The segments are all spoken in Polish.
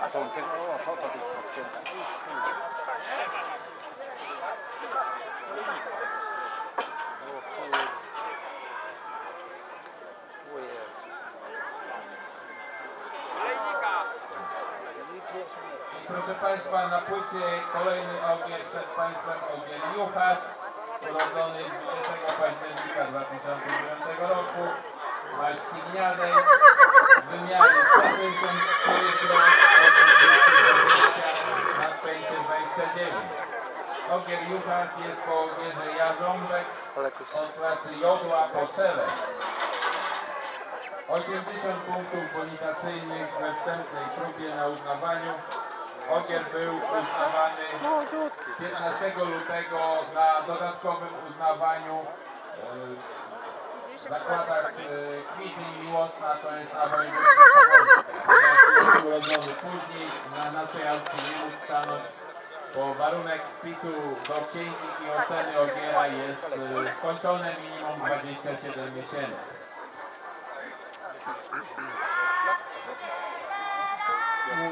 A to tego, o, to, to. O Jezu. Proszę Państwa, na płycie kolejny ogier przed Państwem ogier Juchas, urodzony 20 października 2009 roku, maści gniadej, wymiary 163 kg, Ogier Juchas jest po ogierze Jarząbek, od klasy Jodła po Szelest. 80 punktów bonitacyjnych we wstępnej próbie na uznawaniu. Ogier był uznawany 15 lutego na dodatkowym uznawaniu e, w zakładach e, Kwity i Miłosna, to jest na województwie urodzony później, na naszej aukcji nie mógł stanąć, bo warunek wpisu do księgi i oceny Ogiera jest e, skończone minimum 27 miesięcy.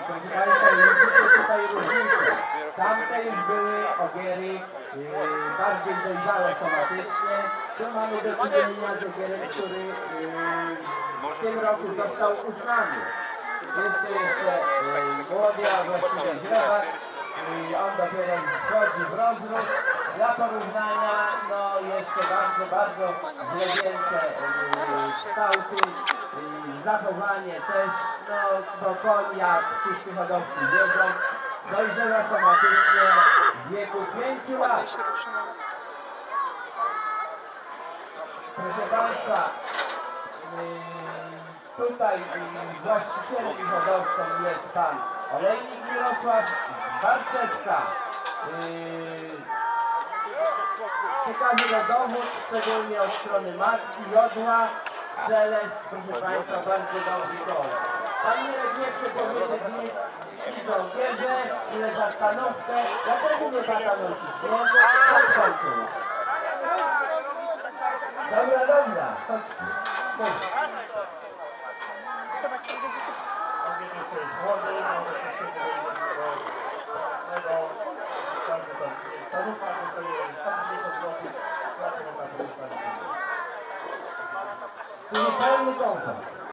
Proszę Państwa, widzicie tutaj różnicę. Tamte już były ogiery yy, bardziej dojrzałe somatycznie. Tu mamy do czynienia z ogierem, który yy, w tym roku został uznany. Jest to jeszcze młody, a właściwie źrebak. Yy, on dopiero wchodzi w rozruch. Dla porównania, no jeszcze bardzo, bardzo zwierzęce yy, kształty, zachowanie też, no bo koń jak wszyscy hodowcy wiedzą, dojrzewa somatycznie w wieku 5 lat. Proszę Państwa, yy, tutaj yy, właścicielem i hodowcą jest Pan Olejnik Mirosław Barczewska. Yy, Przekażę na dowód, szczególnie od strony matki, jodła, szelest, proszę Państwa, bardzo dobry gość. Pan Mirek nie chce powiedzieć nic, idą wierzę, ile za stanowkę, ja też umiem tata nosić, nie? Chodź tu. Dobra, dobra, chodź. 你们还没告诉我。